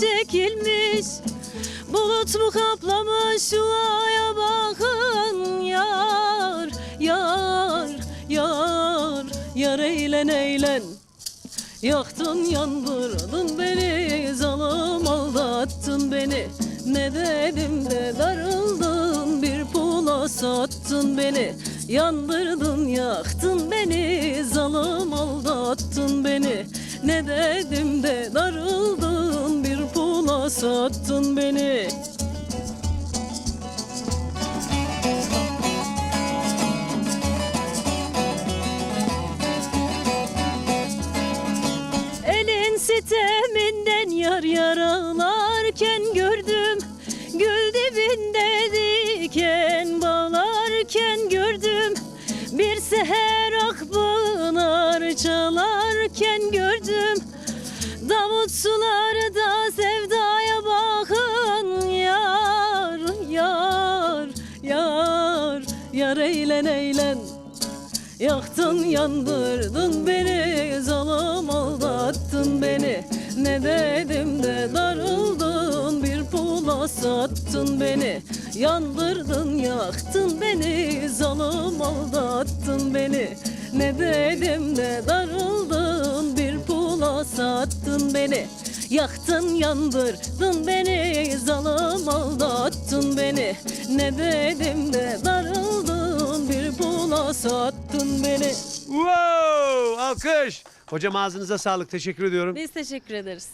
çekilmiş. Bulut mu kaplamış şu aya bakın Yar, yar, yar, yar eğlen eğlen Yaktın yandırdın beni Zalim aldattın beni. Ne dedim de darıldın Bir pula sattın beni. Yandırdın yaktın beni Zalim aldattın beni. Ne dedim de pula sattın beni? Elin siteminden yar yaralarken gördüm. Gül dibinde diken bağlarken gördüm. Bir seher akpınar çalarken gördüm. Davut suları yar, eğlen eğlen Yaktın yandırdın beni Zalim aldattın beni. Ne dedim de darıldın Bir pula sattın beni. Yandırdın yaktın beni Zalim aldattın beni. Ne dedim de darıldın Bir pula sattın beni. Yaktın yandırdın beni Zalim aldattın beni. Ne dedim de darıldın sattın beni Wow! Alkış. Hocam ağzınıza sağlık. Teşekkür ediyorum. Biz teşekkür ederiz.